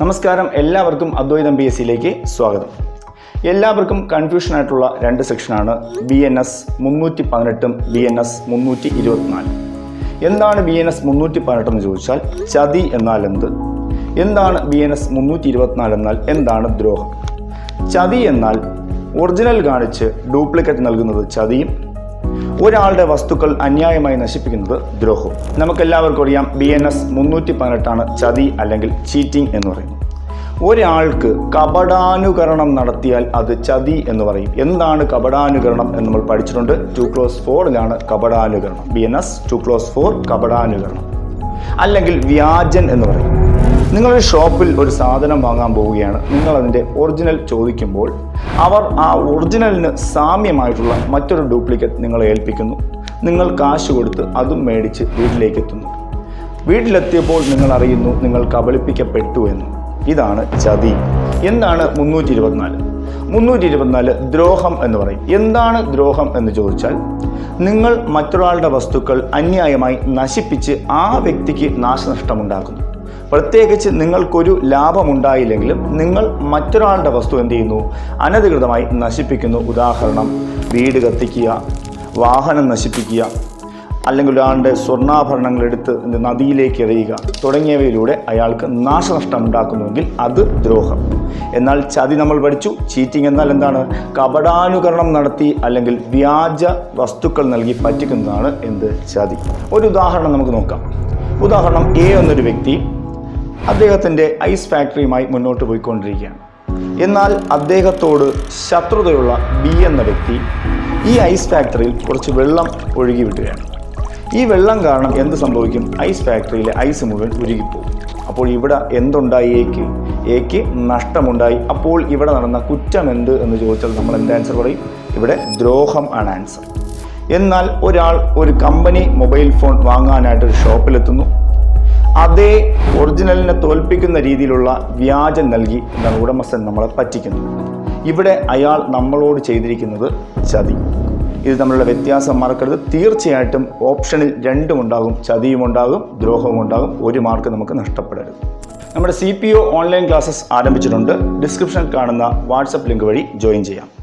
നമസ്കാരം. എല്ലാവർക്കും അദ്വൈതം ബി എസ് സിയിലേക്ക് സ്വാഗതം. എല്ലാവർക്കും കൺഫ്യൂഷൻ ആയിട്ടുള്ള രണ്ട് സെക്ഷനാണ് ബി എൻ എസ് മുന്നൂറ്റി പതിനെട്ടും ബി എൻ എസ് മുന്നൂറ്റി ഇരുപത്തിനാല് എന്താണ് ബി എൻ എസ് മുന്നൂറ്റി പതിനെട്ട് എന്ന് ചോദിച്ചാൽ ചതി എന്നാൽ എന്ത്? എന്താണ് ബി എൻ എസ് മുന്നൂറ്റി ഇരുപത്തിനാല് എന്നാൽ എന്താണ് ദ്രോഹം? ചതി എന്നാൽ ഒറിജിനൽ കാണിച്ച് ഡ്യൂപ്ലിക്കേറ്റ് നൽകുന്നത് ചതിയും ഒരാളുടെ വസ്തുക്കൾ അന്യായമായി നശിപ്പിക്കുന്നത് ദ്രോഹവും നമുക്കെല്ലാവർക്കും അറിയാം ബി എൻ എസ് മുന്നൂറ്റി പതിനെട്ടാണ് ചതി അല്ലെങ്കിൽ ചീറ്റിംഗ് എന്ന് പറയുന്നത്. ഒരാൾക്ക് കപടാനുകരണം നടത്തിയാൽ അത് ചതി എന്ന് പറയും. എന്താണ് കപടാനുകരണം എന്ന് നമ്മൾ പഠിച്ചിട്ടുണ്ട്. ടു ക്ലോസ് ഫോറിലാണ് കപടാനുകരണം. B N S two clause four കപടാനുകരണം. അല്ലെങ്കിൽ വ്യാജൻ എന്ന് പറയും. നിങ്ങളൊരു ഷോപ്പിൽ ഒരു സാധനം വാങ്ങാൻ പോവുകയാണ്. നിങ്ങൾ അതിന്റെ ഒറിജിനൽ ചോദിക്കുമ്പോൾ അവർ ആ ഒറിജിനലിന് സാമ്യമായിട്ടുള്ള മറ്റൊരു ഡ്യൂപ്ലിക്കേറ്റ് നിങ്ങളെ ഏൽപ്പിക്കുന്നു. നിങ്ങൾ കാശ് കൊടുത്ത് അതും മേടിച്ച് വീട്ടിലേക്ക് എത്തുന്നു വീട്ടിലെത്തിയപ്പോൾ നിങ്ങൾ അറിയുന്നു നിങ്ങൾ കബളിപ്പിക്കപ്പെട്ടു എന്ന്. ഇതാണ് ചതി. എന്താണ് മുന്നൂറ്റി ഇരുപത്തിനാല് മുന്നൂറ്റി ഇരുപത്തിനാല് ദ്രോഹം എന്ന് പറയും. എന്താണ് ദ്രോഹം എന്ന് ചോദിച്ചാൽ നിങ്ങൾ മറ്റൊരാളുടെ വസ്തുക്കൾ അന്യായമായി നശിപ്പിച്ച് ആ വ്യക്തിക്ക് നാശനഷ്ടമുണ്ടാക്കുന്നു. പ്രത്യേകിച്ച് നിങ്ങൾക്കൊരു ലാഭമുണ്ടായില്ലെങ്കിലും നിങ്ങൾ മറ്റൊരാളുടെ വസ്തു എന്ത് ചെയ്യുന്നു? അനധികൃതമായി നശിപ്പിക്കുന്നു. ഉദാഹരണം വീട് കത്തിക്കുക വാഹനം നശിപ്പിക്കുക അല്ലെങ്കിൽ ഒരാളുടെ സ്വർണാഭരണങ്ങൾ എടുത്ത് നദിയിലേക്ക് എറിയുക. തുടങ്ങിയവയിലൂടെ അയാൾക്ക് നാശനഷ്ടം ഉണ്ടാക്കുന്നുവെങ്കിൽ അത് ദ്രോഹം. എന്നാൽ ചതി നമ്മൾ പഠിച്ചു. ചീറ്റിംഗ് എന്നാൽ എന്താണ്? കപടാനുകരണം നടത്തി അല്ലെങ്കിൽ വ്യാജ വസ്തുക്കൾ നൽകി പറ്റിക്കുന്നതാണ് എന്ത് ചതി. ഒരു ഉദാഹരണം നമുക്ക് നോക്കാം. ഉദാഹരണം എ എന്നൊരു വ്യക്തി അദ്ദേഹത്തിന്റെ ഐസ് ഫാക്ടറിയുമായി മുന്നോട്ട് പോയിക്കൊണ്ടിരിക്കുകയാണ്. എന്നാൽ അദ്ദേഹത്തോട് ശത്രുതയുള്ള ബി എന്ന വ്യക്തി ഈ ഐസ് ഫാക്ടറിയിൽ കുറച്ച് വെള്ളം ഒഴുകി വിടുകയാണ് ഈ വെള്ളം കാരണം എന്ത് സംഭവിക്കും? ഐസ് ഫാക്ടറിയിലെ ഐസ് മുഴുവൻ ഉരുകിപ്പോകും. അപ്പോൾ ഇവിടെ എന്തുണ്ടായി എക്ക് എക്ക് നഷ്ടമുണ്ടായി. അപ്പോൾ ഇവിടെ നടന്ന കുറ്റം എന്ത് എന്ന് ചോദിച്ചാൽ നമ്മൾ എന്ത് ആൻസർ പറയും? ഇവിടെ ദ്രോഹം ആണ് ആൻസർ എന്നാൽ ഒരാൾ ഒരു കമ്പനി മൊബൈൽ ഫോൺ വാങ്ങാനായിട്ട് ഒരു ഷോപ്പിലെത്തുന്നു അതേ ഒറിജിനലിനെ തോൽപ്പിക്കുന്ന രീതിയിലുള്ള വ്യാജം നൽകി എന്താണ് ഉടമസ്ഥൻ നമ്മളെ പറ്റിക്കുന്നു ഇവിടെ അയാൾ നമ്മളോട് ചെയ്തിരിക്കുന്നത് ചതി. ഇത് തമ്മിലുള്ള വ്യത്യാസം മറക്കരുത്. തീർച്ചയായിട്ടും ഓപ്ഷനിൽ രണ്ടും ഉണ്ടാകും. ചതിയും ഉണ്ടാകും ദ്രോഹവും ഉണ്ടാകും. ഒരു മാർക്ക് നമുക്ക് നഷ്ടപ്പെടരുത്. നമ്മുടെ C P O online classes ആരംഭിച്ചിട്ടുണ്ട്. ഡിസ്ക്രിപ്ഷനിൽ കാണുന്ന വാട്സപ്പ് ലിങ്ക് വഴി ജോയിൻ ചെയ്യാം.